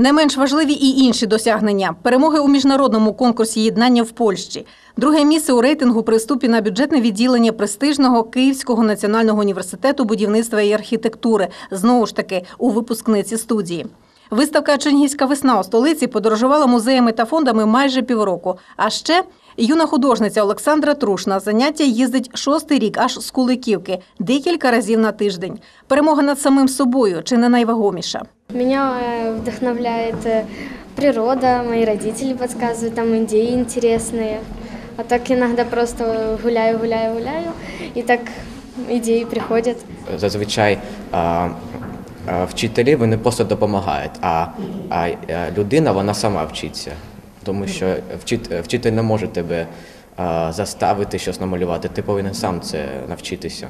Не менш важливі і інші досягнення: перемоги у міжнародному конкурсі єднання в Польщі, друге місце у рейтингу при вступі на бюджетне відділення престижного Київського національного університету будівництва і архітектури. Знову ж таки у випускниці студії. Виставка Чернігівська весна у столиці подорожувала музеями та фондами майже півроку. А ще юна художниця Олександра Труш на заняття їздить шостий рік аж з Куликівки, декілька разів на тиждень. Перемога над самим собою чи не найвагоміша. Меня э, вдохновляет э, природа, мои родители подсказывают, там идеи интересные. А так иногда просто гуляю, гуляю, гуляю, и так идеи приходят. зазвичай а, а, вчителі вони просто допомагають, а, а людина вона сама вчиться. Тому що вчит, вчитель не може тебе заставити щось намалювати, ти повинен сам це навчитися.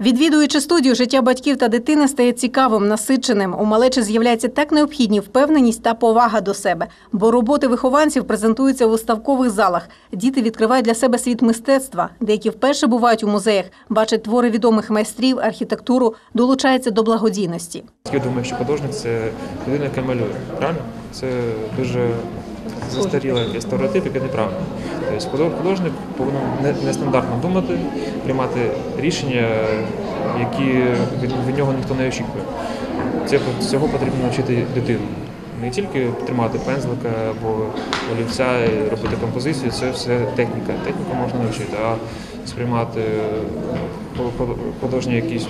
Відвідуючи студію, життя батьків та дитини стає цікавим, насиченим. У малечі з'являється так необхідні впевненість та повага до себе, бо роботи вихованців презентуються у виставкових залах. Діти відкривають для себе світ мистецтва. Деякі вперше бувають у музеях, бачать твори відомих майстрів, архітектуру, долучаються до благодійності. Я думаю, що художник це людина, яка малює. Правильно? Це дуже застарілий якийсь стереотип, який неправильно. Тобто художник повинен нестандартно думати, приймати рішення, які від, нього ніхто не очікує. Цього потрібно навчити дитину. Не тільки тримати пензлика або олівця і робити композицію, це все техніка. Техніку можна навчити, а сприймати ху- художні якісь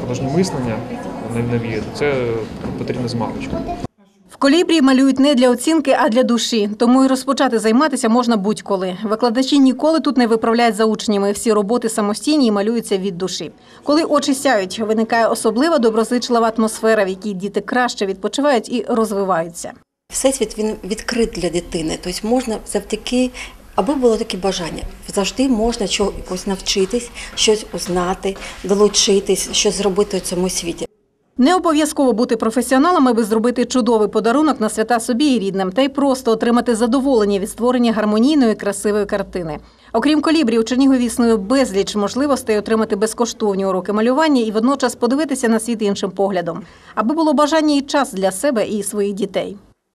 художнє мислення навіяти, це потрібно з маличку. В колібрі малюють не для оцінки, а для душі. Тому і розпочати займатися можна будь-коли. Викладачі ніколи тут не виправляють за учнями. Всі роботи самостійні і малюються від душі. Коли очі сяють, виникає особлива доброзичлива атмосфера, в якій діти краще відпочивають і розвиваються. Всесвіт він відкрит для дитини, тобто можна завдяки, аби було таке бажання. Завжди можна чогось навчитись, щось узнати, долучитись, щось зробити у цьому світі. Не обов'язково бути професіоналом, аби зробити чудовий подарунок на свята собі і рідним, та й просто отримати задоволення від створення гармонійної красивої картини. Окрім колібрів, у Чернігові існує безліч можливостей отримати безкоштовні уроки малювання і водночас подивитися на світ іншим поглядом, аби було бажання і час для себе і своїх дітей.